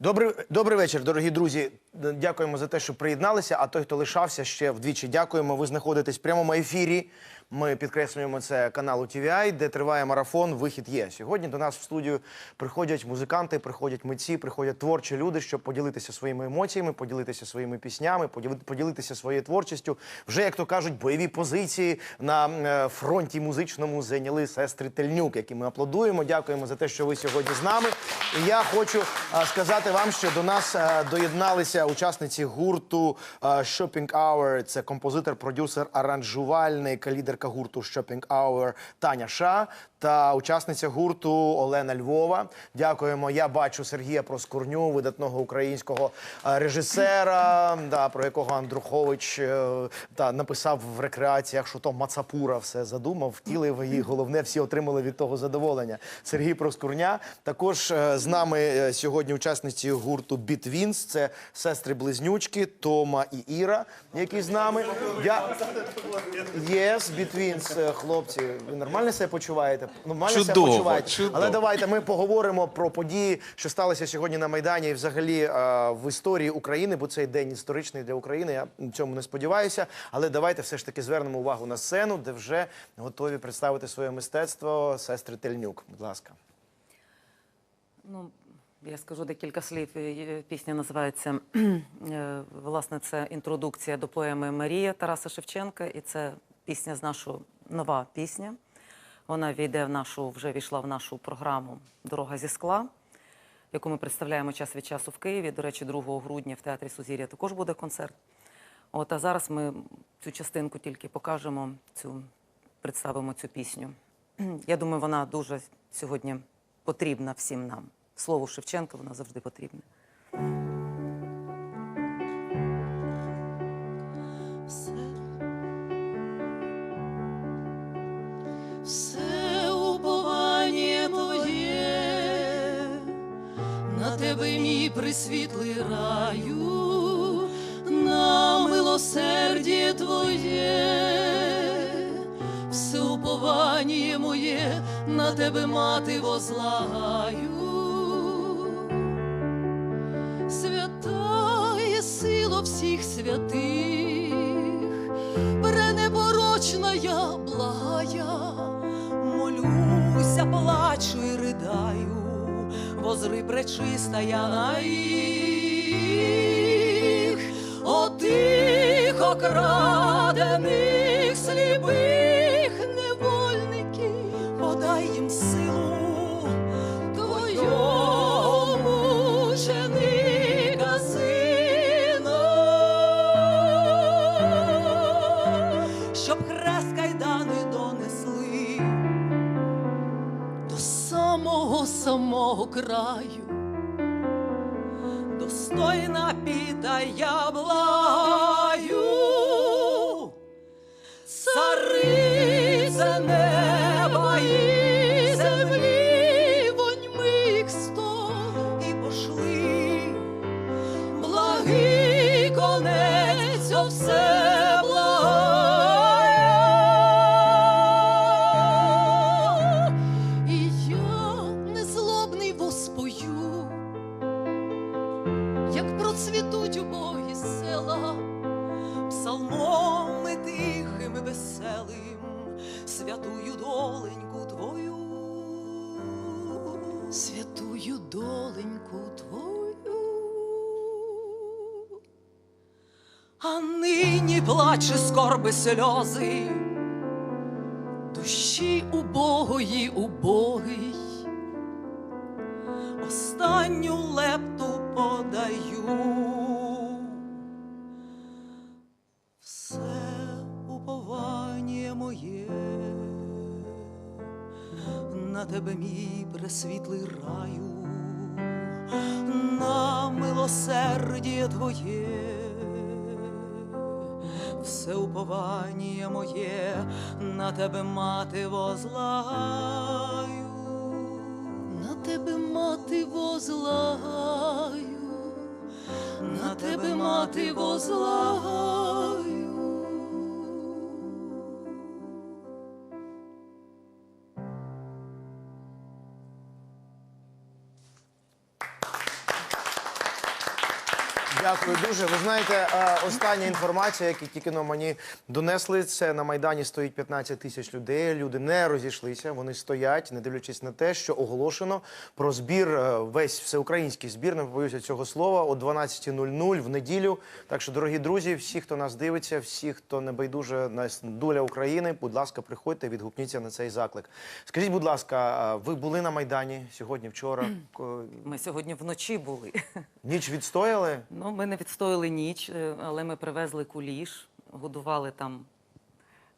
Добрий, добрий вечір, дорогі друзі. Дякуємо за те, що приєдналися. А той, хто лишався, ще вдвічі дякуємо. Ви знаходитесь в прямому ефірі. Ми підкреслюємо це каналу TVI, де триває марафон. Вихід є. Сьогодні до нас в студію приходять музиканти, приходять митці, приходять творчі люди, щоб поділитися своїми емоціями, поділитися своїми піснями, поділи- поділитися своєю творчістю. Вже як то кажуть, бойові позиції на е, фронті музичному зайняли сестри Тельнюк, які ми аплодуємо. Дякуємо за те, що ви сьогодні з нами. І я хочу е, сказати вам, що до нас е, доєдналися учасниці гурту е, Shopping Hour. Це композитор, продюсер, аранжувальник, лідерка гурту Shopping Hour Таня Ша та учасниця гурту Олена Львова. Дякуємо. Я бачу Сергія Проскурню, видатного українського е, режисера, да, про якого Андрухович е, та написав в рекреаціях, що то Мацапура все задумав, втілив і головне, всі отримали від того задоволення. Сергій Проскурня. Також з нами сьогодні учасниці гурту Бітвінс. Це сестри-близнючки Тома і Іра, які з нами. Я... Yes, Бітвінс, е, хлопці. Ви нормально себе почуваєте? Нормально себе почуваєте? чудово. Але давайте ми поговоримо про події, що сталися сьогодні на Майдані і взагалі е, в історії України, бо цей день історичний для України. Я цьому не сподіваюся. Але давайте все ж таки звернемо увагу на сцену, де вже готові представити своє мистецтво сестри Тельнюк. Будь ласка. Ну, я скажу декілька слів. Пісня називається е, власне це інтродукція до поеми Марія Тараса Шевченка, і це пісня з нашого нова пісня. Вона війде в нашу, вже війшла в нашу програму Дорога зі скла, яку ми представляємо час від часу в Києві. До речі, 2 грудня в театрі Сузір'я також буде концерт. От а зараз ми цю частинку тільки покажемо, цю представимо цю пісню. Я думаю, вона дуже сьогодні потрібна всім нам. Слово Шевченка вона завжди потрібна. Все, все уповання твоє, на тебе мій присвітлий раю, на милосердя твоє, все уповання моє, на тебе мати возлагаю. Всіх святих, пренепорочна я благая, молюся, плачу і ридаю, возри пречиста я на їх, о тих окрадених сліпих щоб хрест кайдани донесли до самого самого краю. Достойна піта я благаю, царице неба і землі, воньми сто і пошли, благий конець все А нині плаче скорби сльози, душі убогої убогий останню лепту подаю. Все уповання моє, на тебе мій пресвітлий раю, на милосердя твоє. Все уповання моє на тебе мати возлагаю. На тебе мати возлагаю, на тебе мати возлагаю. Дякую дуже. Ви знаєте, е, остання інформація, яку тільки но мені донесли, це на Майдані стоїть 15 тисяч людей. Люди не розійшлися, вони стоять, не дивлячись на те, що оголошено про збір, е, весь всеукраїнський збір, не побоюся цього слова, о 12.00 в неділю. Так що, дорогі друзі, всі, хто нас дивиться, всі, хто не байдуже на доля України, будь ласка, приходьте, відгукніться на цей заклик. Скажіть, будь ласка, ви були на Майдані сьогодні, вчора? Ми сьогодні вночі були. Ніч відстояли? Ну, ми не відстояли ніч, е, але ми привезли куліш, годували там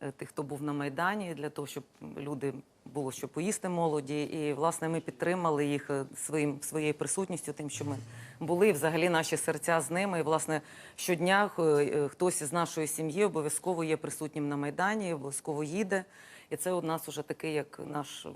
е, тих, хто був на Майдані, для того, щоб люди було що поїсти молоді. І, власне, ми підтримали їх е, своїм, своєю присутністю, тим, що ми були, і взагалі наші серця з ними. І, власне, щодня хтось із нашої сім'ї обов'язково є присутнім на Майдані, обов'язково їде. І це у нас уже такий, як наш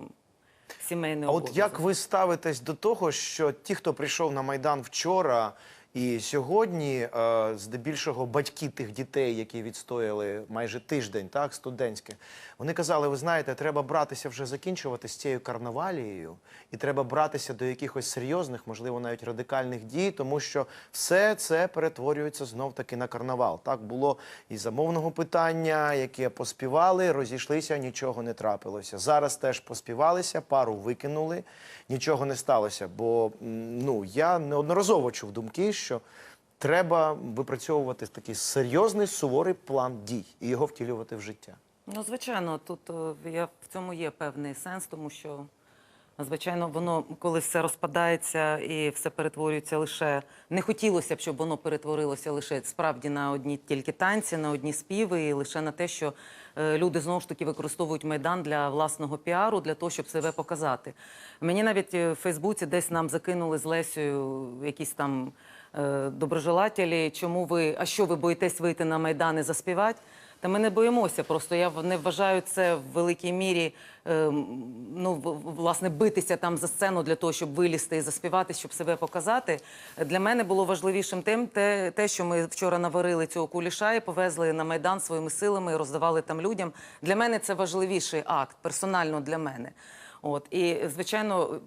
сімейний А от як ви ставитесь до того, що ті, хто прийшов на майдан вчора і сьогодні, е, здебільшого батьки тих дітей, які відстояли майже тиждень, так студентське, вони казали: ви знаєте, треба братися вже закінчувати з цією карнавалією, і треба братися до якихось серйозних, можливо, навіть радикальних дій, тому що все це перетворюється знов таки на карнавал. Так було і замовного питання, яке поспівали, розійшлися, нічого не трапилося. Зараз теж поспівалися, пару викинули, нічого не сталося. Бо ну я неодноразово чув думки, що треба випрацьовувати такий серйозний суворий план дій і його втілювати в життя. Ну, звичайно, тут е, я, в цьому є певний сенс, тому що, звичайно, воно, коли все розпадається і все перетворюється лише. Не хотілося б, щоб воно перетворилося лише справді на одні тільки танці, на одні співи, і лише на те, що е, люди знову ж таки використовують майдан для власного піару, для того, щоб себе показати. Мені навіть е, в Фейсбуці десь нам закинули з Лесею якісь там доброжелателі, чому ви, а що ви боїтесь вийти на майдан і заспівати? Та ми не боїмося. Просто я не вважаю це в великій мірі ем, ну, власне битися там за сцену для того, щоб вилізти і заспівати, щоб себе показати. Для мене було важливішим тим, те, те, що ми вчора наварили цього куліша і повезли на майдан своїми силами і роздавали там людям. Для мене це важливіший акт, персонально для мене. От і звичайно.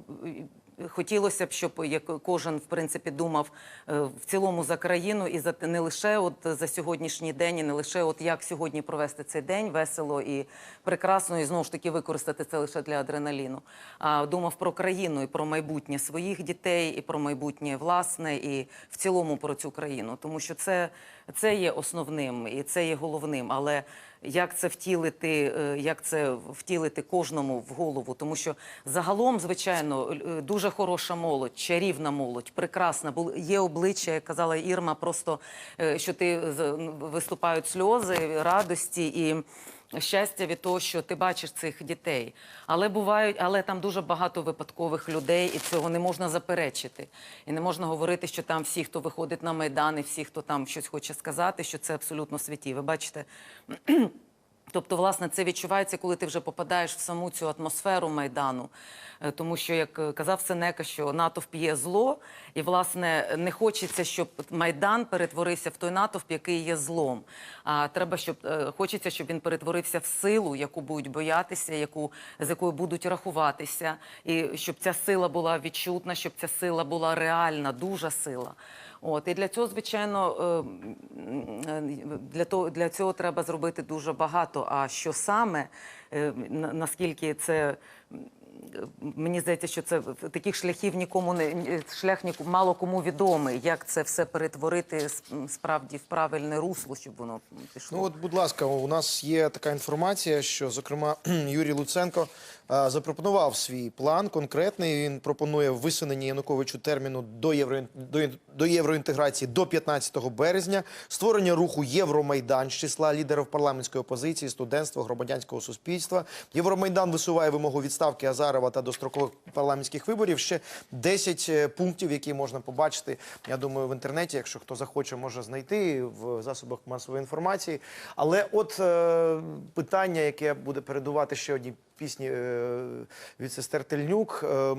Хотілося б, щоб як кожен в принципі думав е, в цілому за країну і за не лише от за сьогоднішній день, і не лише от як сьогодні провести цей день весело і прекрасно, і знову ж таки використати це лише для адреналіну. А думав про країну і про майбутнє своїх дітей, і про майбутнє власне, і в цілому про цю країну, тому що це, це є основним і це є головним. Але як це втілити, е, як це втілити кожному в голову, тому що загалом, звичайно, е, дуже хороша молодь, чарівна молодь, прекрасна. Є обличчя, як казала Ірма, просто е, що ти виступають сльози радості і. Щастя від того, що ти бачиш цих дітей, але бувають, але там дуже багато випадкових людей, і цього не можна заперечити. І не можна говорити, що там всі, хто виходить на майдан, і всі, хто там щось хоче сказати, що це абсолютно святі. Ви бачите, Тобто, власне, це відчувається, коли ти вже попадаєш в саму цю атмосферу майдану. Е, Тому що, як е, казав Сенека, що натовп є зло, і власне не хочеться, щоб майдан перетворився в той натовп, який є злом. А треба, щоб е, хочеться, щоб він перетворився в силу, яку будуть боятися, яку з якою будуть рахуватися, і щоб ця сила була відчутна, щоб ця сила була реальна, дуже сила. От і для цього, звичайно, е, е, для того для цього треба зробити дуже багато. А що саме е, наскільки це мені здається, що це таких шляхів нікому не шлях ні мало кому відомий, як це все перетворити справді в правильне русло, щоб воно пішло. Ну от, будь ласка, у нас є така інформація, що зокрема Юрій Луценко е, запропонував свій план конкретний. Він пропонує висунення Януковичу терміну до євро до, до євроінтеграції до 15 березня, створення руху Євромайдан з числа лідерів парламентської опозиції, студентства, громадянського суспільства. Євромайдан висуває вимогу відставки Азарова та дострокових парламентських виборів. Ще 10 е, пунктів, які можна побачити. Я думаю, в інтернеті, якщо хто захоче, може знайти в засобах масової інформації. Але от е, питання, яке буде передувати ще одній пісні е, від сестер Тельнюк. Е,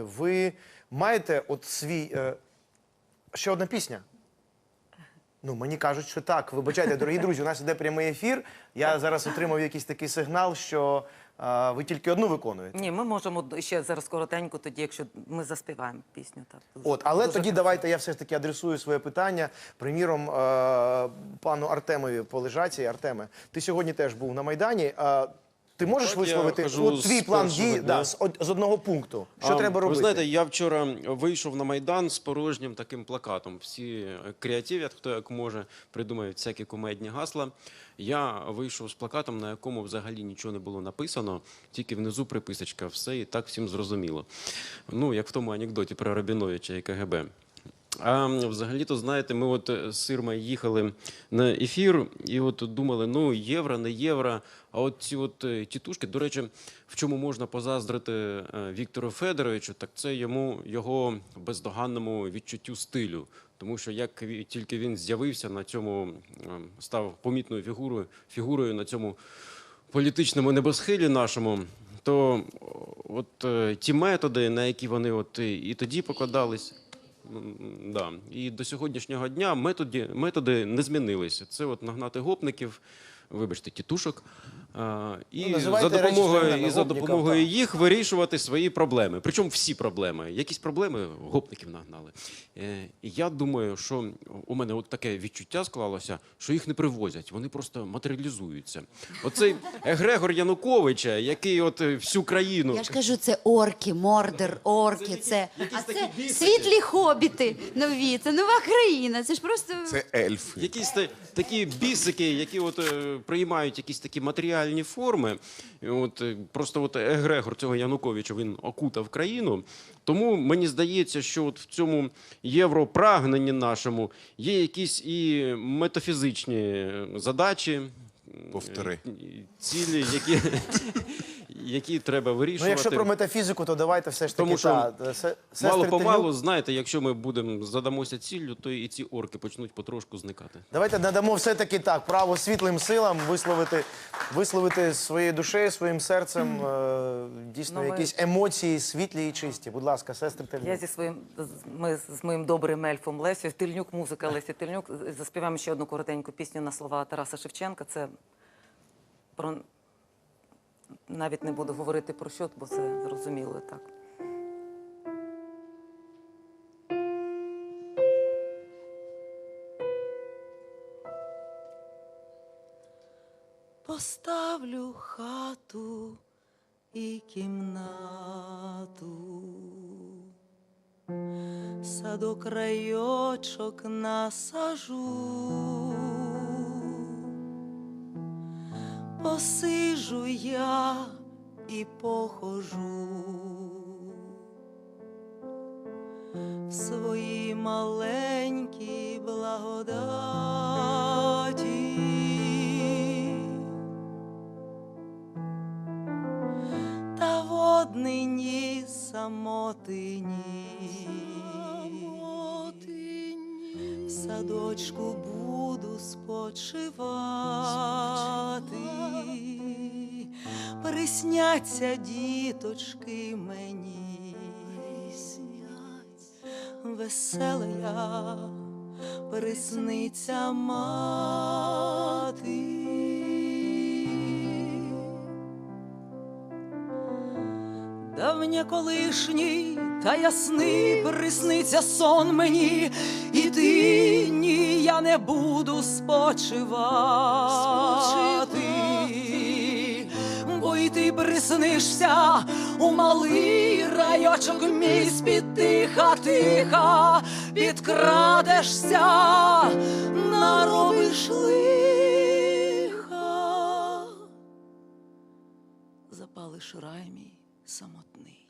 ви маєте от свій е, ще одна пісня. Ну, мені кажуть, що так. Вибачайте, дорогі друзі, у нас іде прямий ефір. Я зараз отримав якийсь такий сигнал, що А, ви тільки одну виконуєте. Ні, ми можемо ще зараз коротенько, тоді, якщо ми заспіваємо пісню. Так. От, але Дуже тоді давайте я все ж таки адресую своє питання. Приміром, е, пану Артемові Полежаці. Артеме, ти сьогодні теж був на Майдані. А ти можеш Так, висловити от, твій план дій да, з, з одного пункту? Що А, треба робити? Ви знаєте, я вчора вийшов на Майдан з порожнім таким плакатом. Всі е, креативять, хто як може, придумають всякі кумедні гасла. Я вийшов з плакатом, на якому взагалі нічого не було написано, тільки внизу приписочка, все і так всім зрозуміло. Ну, як в тому анекдоті про Рабіновича і КГБ. А взагалі-то, знаєте, ми от е, з Сирмою їхали на ефір і от думали, ну євро, не євро. А от ці от е, тітушки, до речі, в чому можна позаздрити е, Віктору Федоровичу, так це йому його бездоганному відчуттю стилю. Тому що як тільки він з'явився на цьому, став помітною фігурою, фігурою на цьому політичному небосхилі нашому, то от ті методи, на які вони от і тоді покладались. Да. І до сьогоднішнього дня методи, методи не змінилися. Це от нагнати гопників, вибачте, тітушок, і, Ну, за допомогою, і за допомогою їх вирішувати свої проблеми. Причому всі проблеми. Якісь проблеми гопників нагнали. Е, і я думаю, що у мене от таке відчуття склалося, що їх не привозять, вони просто матеріалізуються. Оцей Егрегор Януковича, який от всю країну. Я ж кажу, це орки, мордер, орки, це, а це світлі хобіти нові, це нова країна. Це ж просто Це ельфи. Якісь та- такі бісики, які от е, приймають якісь такі матеріальні форми. От е, просто от егрегор цього Януковича він окутав країну. Тому мені здається, що от в цьому європрагненні нашому є якісь і метафізичні задачі. м, Повтори. е, Цілі, які, які треба Ну, якщо про метафізику, то давайте все ж таки Тому що та, сестри Мало помалу, Тернюк. знаєте, якщо ми будемо задамося ціллю, то і ці орки почнуть потрошку зникати. Давайте надамо все-таки так право світлим силам висловити, висловити своєю душею, своїм серцем е, дійсно Ну, ми- якісь емоції світлі і чисті. Будь ласка, сестри Я зі своїм з- ми з моїм добрим ельфом Лесю, Тильнюк, музика Лесі Тильнюк. Заспіваємо ще одну коротеньку пісню на слова Тараса Шевченка. Це про навіть не буду говорити про що, бо це зрозуміло так. Поставлю хату і кімнату, садок райочок насажу, посижу я і похожу в своїй маленькій благодаті. та в однині самотині. Садочку буду спочивати, присняться діточки мені, весела я, присниться мати. Давня колишній та ясний присниться сон мені, і ти ні, я не буду спочивати, бо й ти приснишся у малий райочок мій з-під тиха, тиха, підкрадешся, наробиш лиха. Запалиш рай мій самотний.